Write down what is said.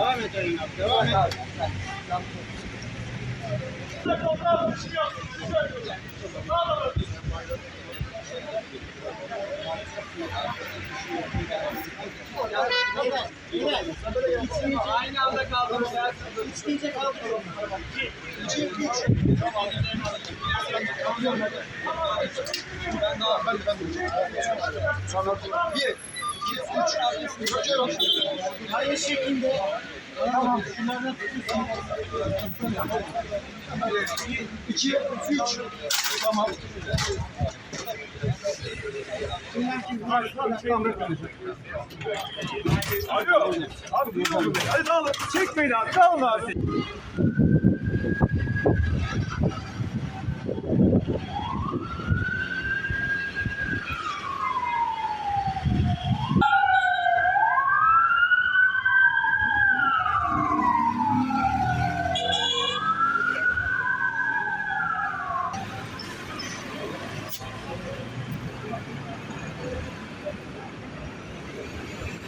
Devam et. Aynı anda kaldırırlar. İsteyecek kaldırıyorum. İki, iki, üç. Sonra bir, iki, üç. Hocam. Aynı şekilde. Tamam. Şunlardan tutuyorsun. Bir, iki, üç. Tamam. Alo. Abi duyuyorum. Hadi dağılın. Çekmeyin abi. Dağılın abi.